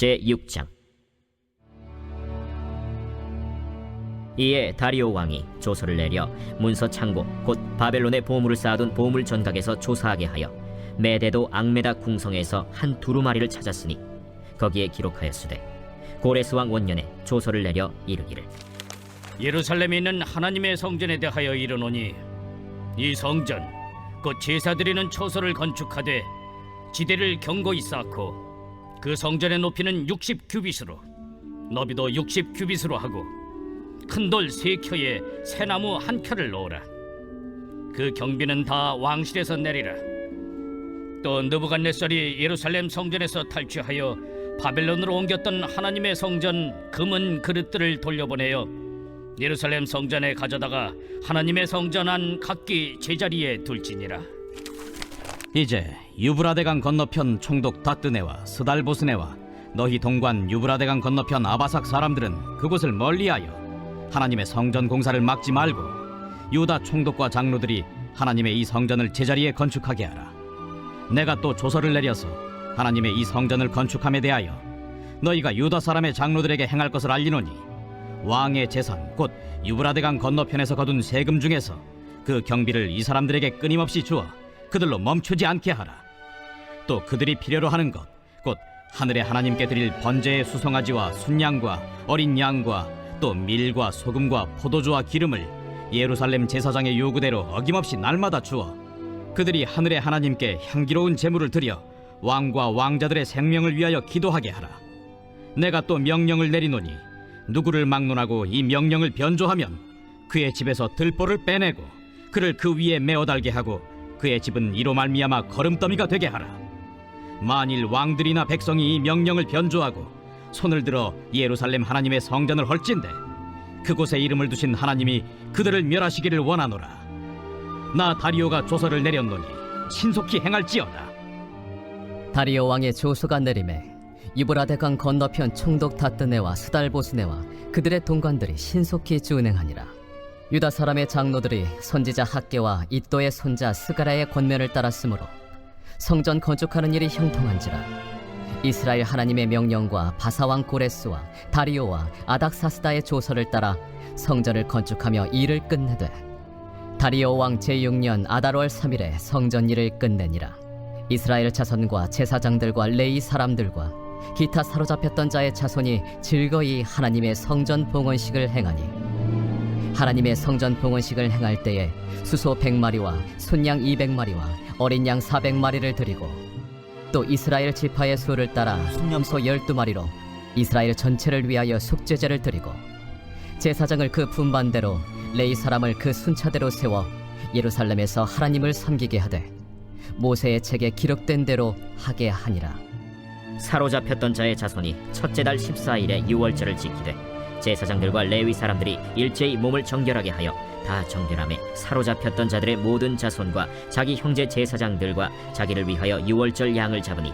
제6장. 이에 다리오 왕이 조서를 내려 문서 창고 곧 바벨론의 보물을 쌓아둔 보물 전각에서 조사하게 하여 메데도 앙메다 궁성에서 한 두루마리를 찾았으니 거기에 기록하였으되 고레스 왕 원년에 조서를 내려 이르기를. 예루살렘에 있는 하나님의 성전에 대하여 이르노니 이 성전 곧 제사 드리는 초소를 건축하되 지대를 견고히 쌓고 그 성전의 높이는 60 규빗으로 너비도 60 규빗으로 하고 큰 돌 세 켜에 새나무 한 켜를 놓으라. 그 경비는 다 왕실에서 내리라. 또 느부갓네살이 예루살렘 성전에서 탈취하여 바벨론으로 옮겼던 하나님의 성전 금은 그릇들을 돌려보내어 예루살렘 성전에 가져다가 하나님의 성전 안 각기 제자리에 둘지니라. 이제 유브라데강 건너편 총독 다뜨네와 스달보스네와 너희 동관 유브라데강 건너편 아바삭 사람들은 그곳을 멀리하여 하나님의 성전 공사를 막지 말고 유다 총독과 장로들이 하나님의 이 성전을 제자리에 건축하게 하라. 내가 또 조서를 내려서 하나님의 이 성전을 건축함에 대하여 너희가 유다 사람의 장로들에게 행할 것을 알리노니 왕의 재산 곧 유브라데강 건너편에서 거둔 세금 중에서 그 경비를 이 사람들에게 끊임없이 주어 그들로 멈추지 않게 하라. 또 그들이 필요로 하는 것, 곧 하늘의 하나님께 드릴 번제의 수송아지와 순양과 어린 양과 또 밀과 소금과 포도주와 기름을 예루살렘 제사장의 요구대로 어김없이 날마다 주어 그들이 하늘의 하나님께 향기로운 제물을 드려 왕과 왕자들의 생명을 위하여 기도하게 하라. 내가 또 명령을 내리노니 누구를 막론하고 이 명령을 변조하면 그의 집에서 들보를 빼내고 그를 그 위에 메어 달게 하고 그의 집은 이로 말미암아 걸음더미가 되게 하라. 만일 왕들이나 백성이 이 명령을 변조하고 손을 들어 예루살렘 하나님의 성전을 헐진대 그곳에 이름을 두신 하나님이 그들을 멸하시기를 원하노라. 나 다리오가 조서를 내렸노니 신속히 행할지어다. 다리오 왕의 조서가 내림에 이브라데강 건너편 총독 다뜨네와 스달보스네와 그들의 동관들이 신속히 준행하니라 유다 사람의 장로들이 선지자 학계와 이또의 손자 스가라의 권면을 따랐으므로 성전 건축하는 일이 형통한지라. 이스라엘 하나님의 명령과 바사왕 고레스와 다리오와 아닥사스다의 조서를 따라 성전을 건축하며 일을 끝내되 다리오 왕 제6년 아달월 3일에 성전 일을 끝내니라. 이스라엘 자손과 제사장들과 레이 사람들과 기타 사로잡혔던 자의 자손이 즐거이 하나님의 성전 봉헌식을 행하니 하나님의 성전 봉헌식을 행할 때에 수소 100마리와 순양 200마리와 어린 양 400마리를 드리고 또 이스라엘 지파의 수를 따라 순염소 12마리로 이스라엘 전체를 위하여 속죄제를 드리고 제사장을 그 분반대로 레이 사람을 그 순차대로 세워 예루살렘에서 하나님을 섬기게 하되 모세의 책에 기록된 대로 하게 하니라. 사로잡혔던 자의 자손이 첫째 달 14일에 유월절을 지키되 제사장들과 레위 사람들이 일제히 몸을 정결하게 하여 다 정결함에 사로잡혔던 자들의 모든 자손과 자기 형제 제사장들과 자기를 위하여 유월절 양을 잡으니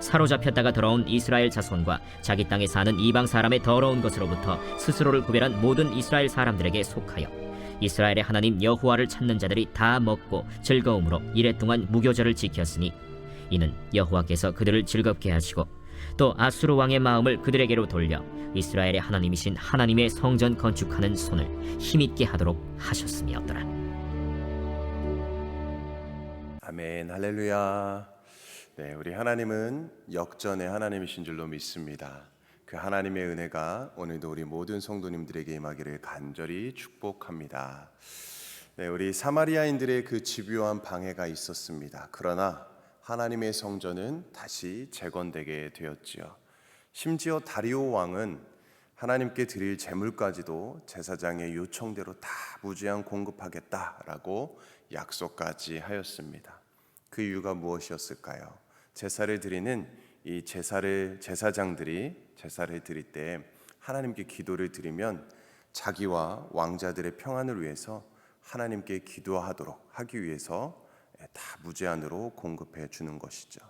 사로잡혔다가 돌아온 이스라엘 자손과 자기 땅에 사는 이방 사람의 더러운 것으로부터 스스로를 구별한 모든 이스라엘 사람들에게 속하여 이스라엘의 하나님 여호와를 찾는 자들이 다 먹고 즐거움으로 이래 동안 무교절을 지켰으니 이는 여호와께서 그들을 즐겁게 하시고 또 아수르 왕의 마음을 그들에게로 돌려 이스라엘의 하나님이신 하나님의 성전 건축하는 손을 힘있게 하도록 하셨음이었더라. 아멘, 할렐루야. 네, 우리 하나님은 역전의 하나님이신 줄로 믿습니다. 그 하나님의 은혜가 오늘도 우리 모든 성도님들에게 임하기를 간절히 축복합니다. 네, 우리 사마리아인들의 그 집요한 방해가 있었습니다. 그러나 하나님의 성전은 다시 재건되게 되었지요. 심지어 다리오 왕은 하나님께 드릴 제물까지도 제사장의 요청대로 다 무제한 공급하겠다라고 약속까지 하였습니다. 그 이유가 무엇이었을까요? 제사를 드리는 이 제사를 제사장들이 제사를 드릴 때 하나님께 기도를 드리면 자기와 왕자들의 평안을 위해서 하나님께 기도하도록 하기 위해서 다 무제한으로 공급해 주는 것이죠.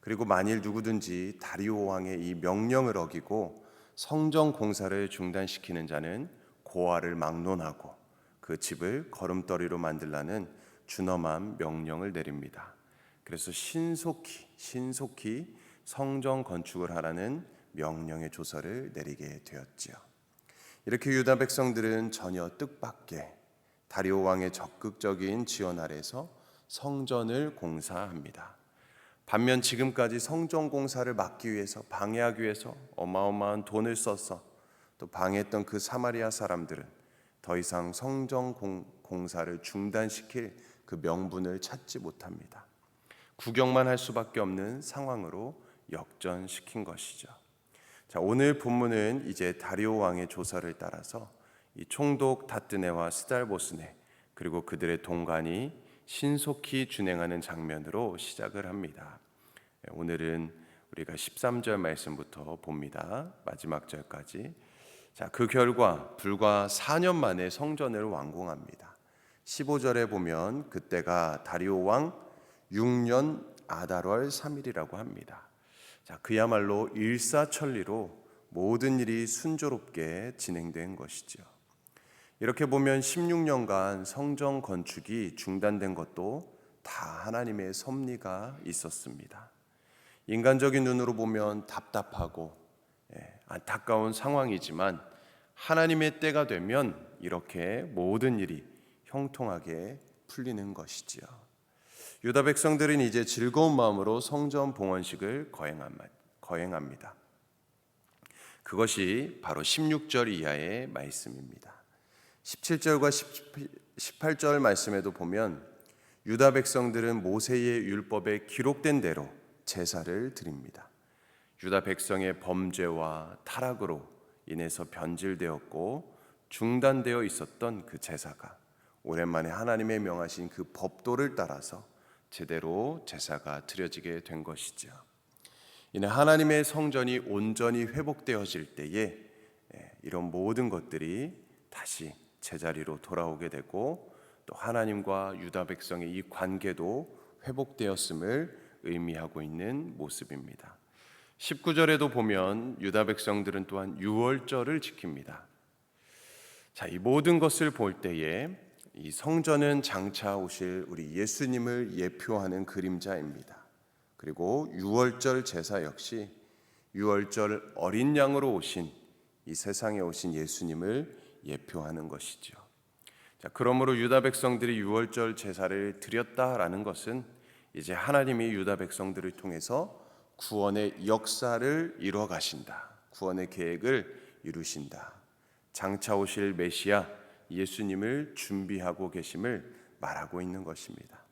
그리고 만일 누구든지 다리오 왕의 이 명령을 어기고 성전 공사를 중단시키는 자는 고아를 막론하고 그 집을 걸음더리로 만들라는 준엄한 명령을 내립니다. 그래서 신속히 신속히 성전 건축을 하라는 명령의 조서를 내리게 되었지요. 이렇게 유다 백성들은 전혀 뜻밖의 다리오 왕의 적극적인 지원 아래서 성전을 공사합니다. 반면 지금까지 성전 공사를 막기 위해서 방해하기 위해서 어마어마한 돈을 써서 또 방해했던 그 사마리아 사람들은 더 이상 성전 공, 공사를 중단시킬 그 명분을 찾지 못합니다. 구경만 할 수밖에 없는 상황으로 역전시킨 것이죠. 자, 오늘 본문은 이제 다리오 왕의 조서를 따라서 이 총독 다뜨네와 스달보스네 그리고 그들의 동관이 신속히 준행하는 장면으로 시작을 합니다. 예, 오늘은 우리가 13절 말씀부터 봅니다. 마지막 절까지. 자, 그 결과 불과 4년 만에 성전을 완공합니다. 15절에 보면 그때가 다리오 왕 6년 아달월 3일이라고 합니다. 자, 그야말로 일사천리로 모든 일이 순조롭게 진행된 것이죠. 이렇게 보면 16년간 성전 건축이 중단된 것도 다 하나님의 섭리가 있었습니다. 인간적인 눈으로 보면 답답하고 예, 안타까운 상황이지만 하나님의 때가 되면 이렇게 모든 일이 형통하게 풀리는 것이지요. 유다 백성들은 이제 즐거운 마음으로 성전 봉헌식을 거행합니다. 그것이 바로 16절 이하의 말씀입니다. 17절과 18절 말씀에도 보면 유다 백성들은 모세의 율법에 기록된 대로 제사를 드립니다. 유다 백성의 범죄와 타락으로 인해서 변질되었고 중단되어 있었던 그 제사가 오랜만에 하나님의 명하신 그 법도를 따라서 제대로 제사가 드려지게 된 것이죠. 이는 하나님의 성전이 온전히 회복되어질 때에 예, 이런 모든 것들이 다시 제자리로 돌아오게 되고 또 하나님과 유다 백성의 이 관계도 회복되었음을 의미하고 있는 모습입니다. 19절에도 보면 유다 백성들은 또한 유월절을 지킵니다. 자, 이 모든 것을 볼 때에 이 성전은 장차 오실 우리 예수님을 예표하는 그림자입니다. 그리고 유월절 제사 역시 유월절 어린 양으로 오신 이 세상에 오신 예수님을 예표하는 것이죠. 자, 그러므로 유다 백성들이 유월절 제사를 드렸다라는 것은 이제 하나님이 유다 백성들을 통해서 구원의 역사를 이루어 가신다. 구원의 계획을 이루신다. 장차 오실 메시아 예수님을 준비하고 계심을 말하고 있는 것입니다.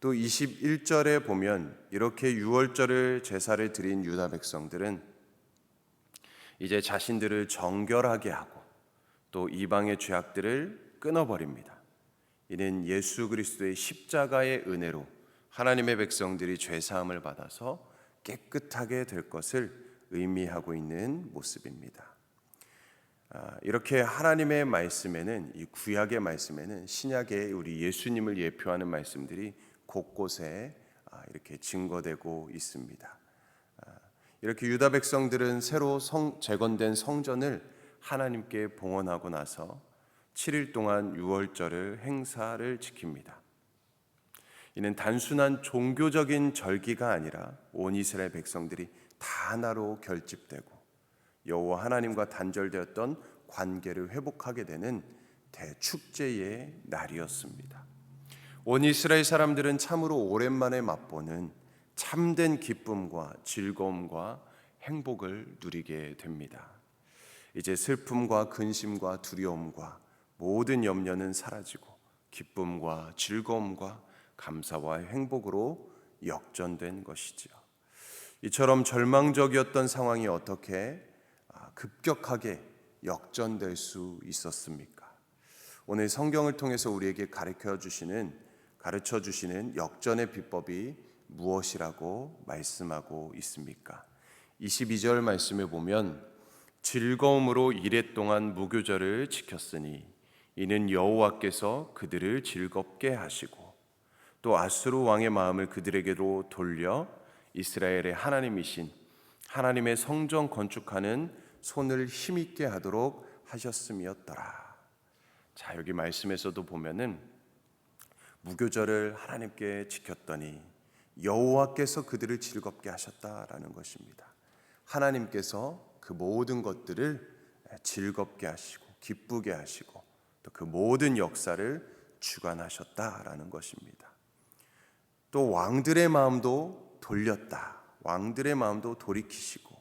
또 21절에 보면 이렇게 유월절을 제사를 드린 유다 백성들은 이제 자신들을 정결하게 하고 또 이방의 죄악들을 끊어버립니다. 이는 예수 그리스도의 십자가의 은혜로 하나님의 백성들이 죄 사함을 받아서 깨끗하게 될 것을 의미하고 있는 모습입니다. 아, 이렇게 하나님의 말씀에는 이 구약의 말씀에는 신약의 우리 예수님을 예표하는 말씀들이 곳곳에 아, 이렇게 증거되고 있습니다. 아, 이렇게 유다 백성들은 새로 성, 재건된 성전을 하나님께 봉헌하고 나서 7일 동안 유월절을 행사를 지킵니다. 이는 단순한 종교적인 절기가 아니라 온 이스라엘 백성들이 다 하나로 결집되고 여호와 하나님과 단절되었던 관계를 회복하게 되는 대축제의 날이었습니다. 온 이스라엘 사람들은 참으로 오랜만에 맛보는 참된 기쁨과 즐거움과 행복을 누리게 됩니다. 이제 슬픔과 근심과 두려움과 모든 염려는 사라지고 기쁨과 즐거움과 감사와 행복으로 역전된 것이지요. 이처럼 절망적이었던 상황이 어떻게 아, 급격하게 역전될 수 있었습니까? 오늘 성경을 통해서 우리에게 가르쳐 주시는 가르쳐 주시는 역전의 비법이 무엇이라고 말씀하고 있습니까? 22절 말씀에 보면 즐거움으로 이래 동안 무교절을 지켰으니 이는 여호와께서 그들을 즐겁게 하시고 또 아수르 왕의 마음을 그들에게로 돌려 이스라엘의 하나님이신 하나님의 성전 건축하는 손을 힘있게 하도록 하셨음이었더라. 자, 여기 말씀에서도 보면은 무교절을 하나님께 지켰더니 여호와께서 그들을 즐겁게 하셨다라는 것입니다. 하나님께서 그 모든 것들을 즐겁게 하시고 기쁘게 하시고 또 그 모든 역사를 주관하셨다라는 것입니다. 또 왕들의 마음도 돌렸다. 왕들의 마음도 돌이키시고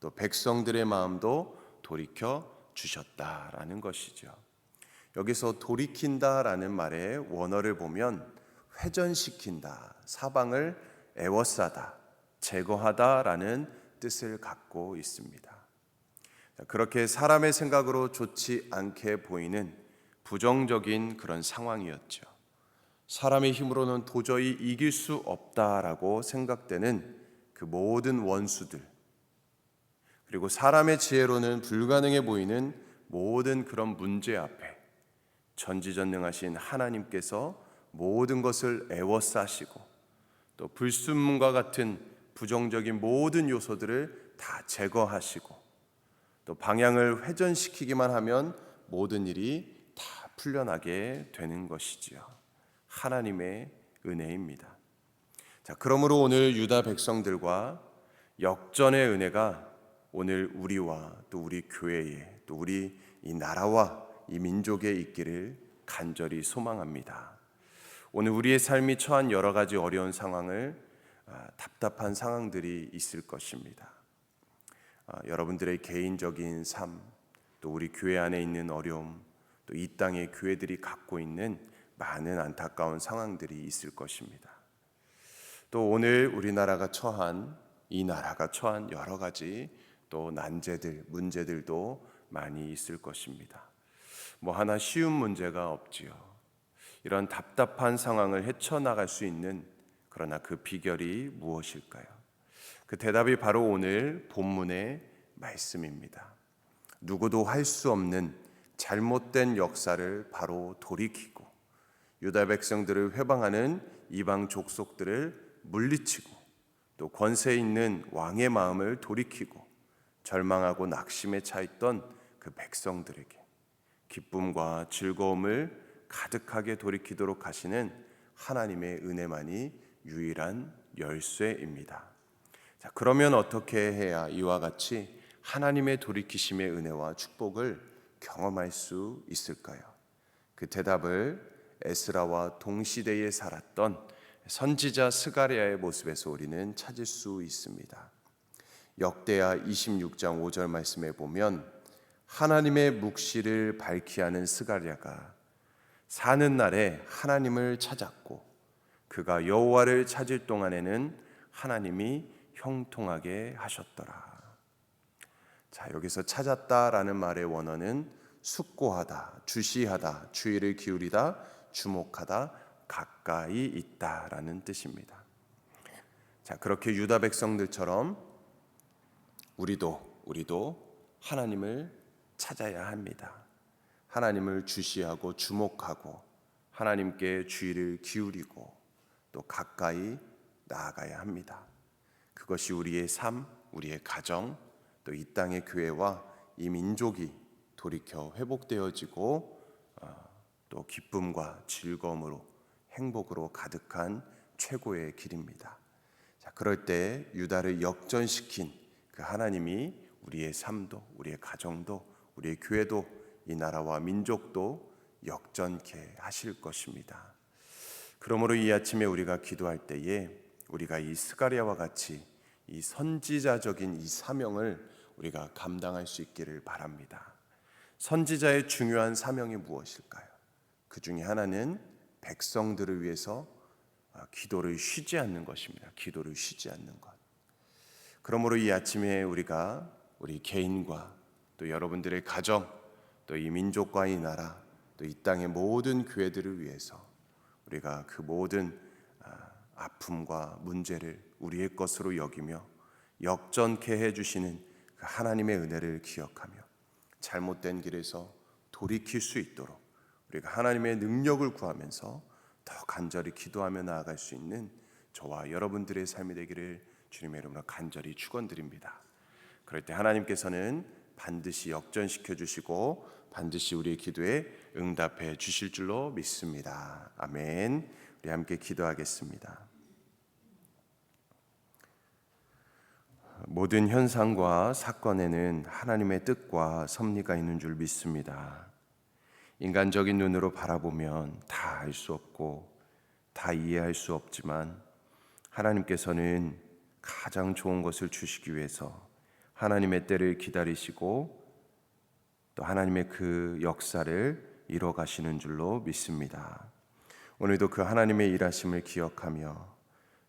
또 백성들의 마음도 돌이켜 주셨다라는 것이죠. 여기서 돌이킨다라는 말의 원어를 보면 회전시킨다, 사방을 애워싸다, 제거하다라는 뜻을 갖고 있습니다. 그렇게 사람의 생각으로 좋지 않게 보이는 부정적인 그런 상황이었죠. 사람의 힘으로는 도저히 이길 수 없다라고 생각되는 그 모든 원수들, 그리고 사람의 지혜로는 불가능해 보이는 모든 그런 문제 앞에 전지전능하신 하나님께서 모든 것을 애워싸시고 또 불순문과 같은 부정적인 모든 요소들을 다 제거하시고 또 방향을 회전시키기만 하면 모든 일이 다 풀려나게 되는 것이지요. 하나님의 은혜입니다. 자, 그러므로 오늘 유다 백성들과 역전의 은혜가 오늘 우리와 또 우리 교회에 또 우리 이 나라와 이 민족에 있기를 간절히 소망합니다. 오늘 우리의 삶이 처한 여러 가지 어려운 상황을 아, 답답한 상황들이 있을 것입니다. 아, 여러분들의 개인적인 삶, 또 우리 교회 안에 있는 어려움, 또 이 땅의 교회들이 갖고 있는 많은 안타까운 상황들이 있을 것입니다. 또 오늘 우리나라가 처한 이 나라가 처한 여러 가지 또 난제들, 문제들도 많이 있을 것입니다. 뭐 하나 쉬운 문제가 없지요. 이런 답답한 상황을 헤쳐나갈 수 있는 그러나 그 비결이 무엇일까요? 그 대답이 바로 오늘 본문의 말씀입니다. 누구도 할 수 없는 잘못된 역사를 바로 돌이키고 유다 백성들을 회방하는 이방 족속들을 물리치고 또 권세 있는 왕의 마음을 돌이키고 절망하고 낙심에 차 있던 그 백성들에게 기쁨과 즐거움을 가득하게 돌이키도록 하시는 하나님의 은혜만이 유일한 열쇠입니다. 자, 그러면 어떻게 해야 이와 같이 하나님의 돌이키심의 은혜와 축복을 경험할 수 있을까요? 그 대답을 에스라와 동시대에 살았던 선지자 스가랴의 모습에서 우리는 찾을 수 있습니다. 역대하 26장 5절 말씀에 보면 하나님의 묵시를 밝히 하는 스가랴가 사는 날에 하나님을 찾았고 그가 여호와를 찾을 동안에는 하나님이 형통하게 하셨더라. 자, 여기서 찾았다라는 말의 원어는 숙고하다, 주시하다, 주의를 기울이다, 주목하다, 가까이 있다라는 뜻입니다. 자, 그렇게 유다 백성들처럼 우리도 우리도 하나님을 찾아야 합니다. 하나님을 주시하고 주목하고 하나님께 주의를 기울이고 또 가까이 나아가야 합니다. 그것이 우리의 삶, 우리의 가정, 또 이 땅의 교회와 이 민족이 돌이켜 회복되어지고 어, 또 기쁨과 즐거움으로 행복으로 가득한 최고의 길입니다. 자, 그럴 때 유다를 역전시킨 그 하나님이 우리의 삶도, 우리의 가정도, 우리의 교회도, 이 나라와 민족도 역전케 하실 것입니다. 그러므로 이 아침에 우리가 기도할 때에 우리가 이 스가리아와 같이 이 선지자적인 이 사명을 우리가 감당할 수 있기를 바랍니다. 선지자의 중요한 사명이 무엇일까요? 그 중에 하나는 백성들을 위해서 아, 기도를 쉬지 않는 것입니다. 기도를 쉬지 않는 것. 그러므로 이 아침에 우리가 우리 개인과 또 여러분들의 가정, 또 이 민족과 이 나라, 또 이 땅의 모든 교회들을 위해서 우리가 그 모든 아, 아픔과 문제를 우리의 것으로 여기며 역전케 해 주시는 그 하나님의 은혜를 기억하며 잘못된 길에서 돌이킬 수 있도록 우리가 하나님의 능력을 구하면서 더 간절히 기도하며 나아갈 수 있는 저와 여러분들의 삶이 되기를 주님의 이름으로 간절히 축원드립니다. 그럴 때 하나님께서는 반드시 역전시켜 주시고 반드시 우리의 기도에 응답해 주실 줄로 믿습니다. 아멘. 우리 함께 기도하겠습니다. 모든 현상과 사건에는 하나님의 뜻과 섭리가 있는 줄 믿습니다. 인간적인 눈으로 바라보면 다 알 수 없고 다 이해할 수 없지만 하나님께서는 가장 좋은 것을 주시기 위해서 하나님의 때를 기다리시고 또 하나님의 그 역사를 이뤄 가시는 줄로 믿습니다. 오늘도 그 하나님의 일하심을 기억하며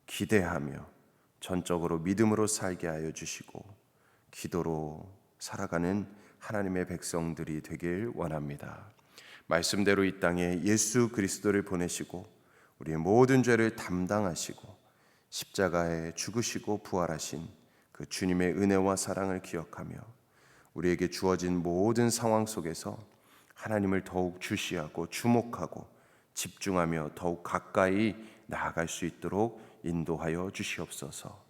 기대하며 전적으로 믿음으로 살게 하여 주시고 기도로 살아가는 하나님의 백성들이 되길 원합니다. 말씀대로 이 땅에 예수 그리스도를 보내시고 우리의 모든 죄를 담당하시고 십자가에 죽으시고 부활하신 그 주님의 은혜와 사랑을 기억하며 우리에게 주어진 모든 상황 속에서 하나님을 더욱 주시하고 주목하고 집중하며 더욱 가까이 나아갈 수 있도록 인도하여 주시옵소서.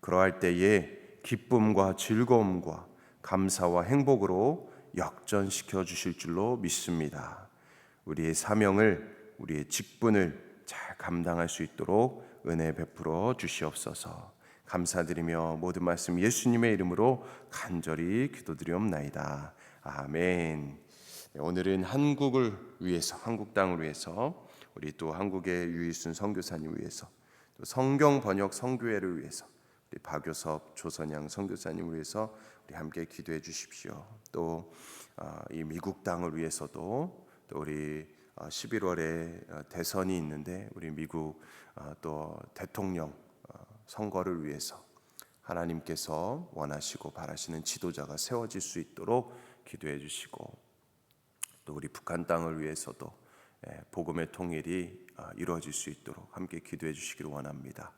그러할 때에 기쁨과 즐거움과 감사와 행복으로 역전시켜 주실 줄로 믿습니다. 우리의 사명을 우리의 직분을 잘 감당할 수 있도록 은혜 베풀어 주시옵소서. 감사드리며 모든 말씀 예수님의 이름으로 간절히 기도드리옵나이다. 아멘. 네, 오늘은 한국을 위해서 한국 땅을 위해서 우리 또 한국의 유일순 선교사님 위해서 또 성경 번역 성교회를 위해서 우리 박효섭 조선양 선교사님을 위해서 우리 함께 기도해 주십시오. 또 이 미국 땅을 위해서도 또 우리 11월에 대선이 있는데 우리 미국 어, 또 대통령 어, 선거를 위해서 하나님께서 원하시고 바라시는 지도자가 세워질 수 있도록 기도해 주시고 또 우리 북한 땅을 위해서도 예, 복음의 통일이 아, 이루어질 수 있도록 함께 기도해 주시기를 원합니다.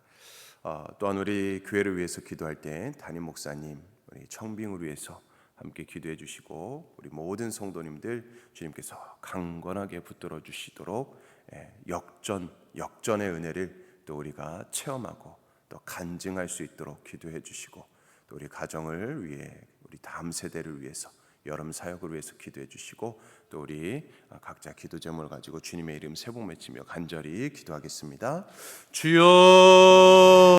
어, 또한 우리 교회를 위해서 기도할 때 담임 목사님, 우리 청빙을 위해서 함께 기도해 주시고 우리 모든 성도님들 주님께서 강건하게 붙들어 주시도록 예, 역전 역전의 은혜를 또 우리가 체험하고 또 간증할 수 있도록 기도해 주시고 또 우리 가정을 위해 우리 다음 세대를 위해서 여름 사역을 위해서 기도해 주시고 또 우리 각자 기도 제목을 가지고 주님의 이름 세번 외치며 간절히 기도하겠습니다. 주여